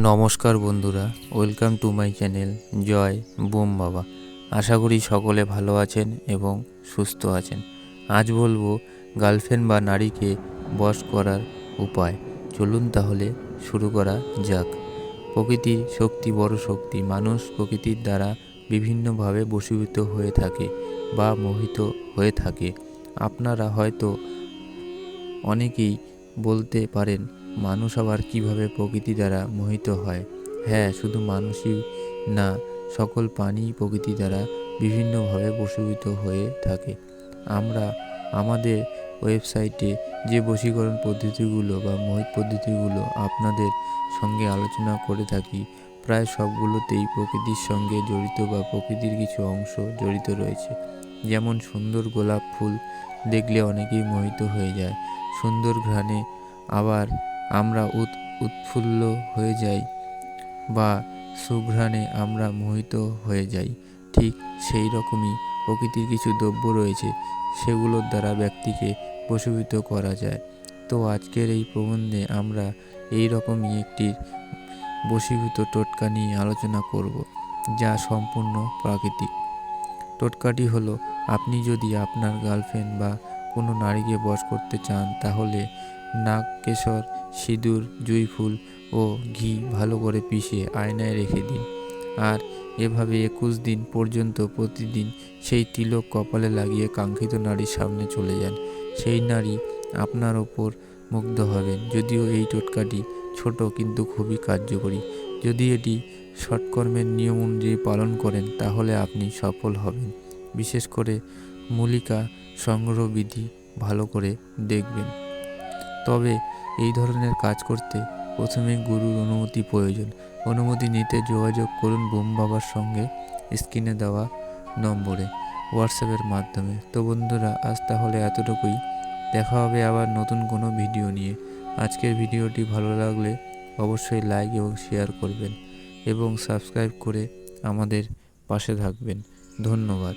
নমস্কার বন্ধুরা, welcome to my channel জয় বোম বাবা। আশা করি সকলে ভালো আছেন এবং সুস্থ আছেন। আজ বলব গার্লফ্রেন্ড বা নারীকে বশ করার উপায়। চলুন তাহলে শুরু করা যাক। প্রকৃতির শক্তি বড় শক্তি। মানুষ প্রকৃতির দ্বারা বিভিন্নভাবে বশীভূত হয়ে থাকে বা মোহিত হয়ে থাকে। আপনারা হয়তো অনেকেই বলতে পারেন মানুষ আবার কীভাবে প্রকৃতি দ্বারা মোহিত হয়? হ্যাঁ শুধু মানুষই না, সকল প্রাণী প্রকৃতি দ্বারা বিভিন্নভাবে বশীভূত হয়ে থাকে। আমরা, আমাদের ওয়েবসাইটে যে বশীকরণ পদ্ধতিগুলো বা মোহিত পদ্ধতিগুলো আপনাদের সঙ্গে আলোচনা করে থাকি, প্রায় সবগুলোতেই প্রকৃতির সঙ্গে জড়িত বা প্রকৃতির কিছু অংশ জড়িত রয়েছে। যেমন সুন্দর গোলাপ ফুল দেখলে অনেকেই মোহিত হয়ে যায়, সুন্দর ঘ্রাণে আবার আমরা উৎ, উৎফুল্ল হয়ে যাই বা সুঘ্রাণে আমরা মোহিত হয়ে যাই। ঠিক সেই রকমই প্রকৃতির কিছু দ্রব্য রয়েছে, সেগুলোর দ্বারা ব্যক্তিকে বশীভূত করা যায়। তো আজকের এই প্রবন্ধে আমরা এই রকমই একটি বশীভূত টোটকা নিয়ে আলোচনা করব, যা সম্পূর্ণ প্রাকৃতিক। টোটকাটি হলো, আপনি যদি আপনার গার্লফ্রেন্ড বা কোনো নারীকে বশ করতে চান, তাহলে নাক কেশর সিঁদুর জুঁই ফুল ও ঘি ভালো করে পিষে আয়নায় রেখে দিন। আর এভাবে একুশ দিন পর্যন্ত প্রতিদিন সেই তিলক কপালে লাগিয়ে কাঙ্ক্ষিত নারীর সামনে চলে যান। সেই নারী আপনার ওপর মুগ্ধ হবেন। যদিও এই টোটকাটি ছোট কিন্তু খুবই কার্যকরী। যদি এটি সৎকর্মের নিয়ম অনুযায়ী পালন করেন, তাহলে আপনি সফল হবেন। বিশেষ করে মূলিকা সংগ্রহ বিধি ভালো করে দেখবেন। তবে এই ধরনের কাজ করতে প্রথমে গুরুর অনুমতি প্রয়োজন। অনুমতি নিতে যোগাযোগ করুন বোম বাবার সঙ্গে স্ক্রিনে দেওয়া নম্বরে, হোয়াটসঅ্যাপের মাধ্যমে। তো বন্ধুরা, আজ তাহলে এতটুকুই। দেখা হবে আবার নতুন কোনো ভিডিও নিয়ে। আজকের ভিডিওটি ভালো লাগলে অবশ্যই লাইক এবং শেয়ার করবেন এবং সাবস্ক্রাইব করে আমাদের পাশে থাকবেন। ধন্যবাদ।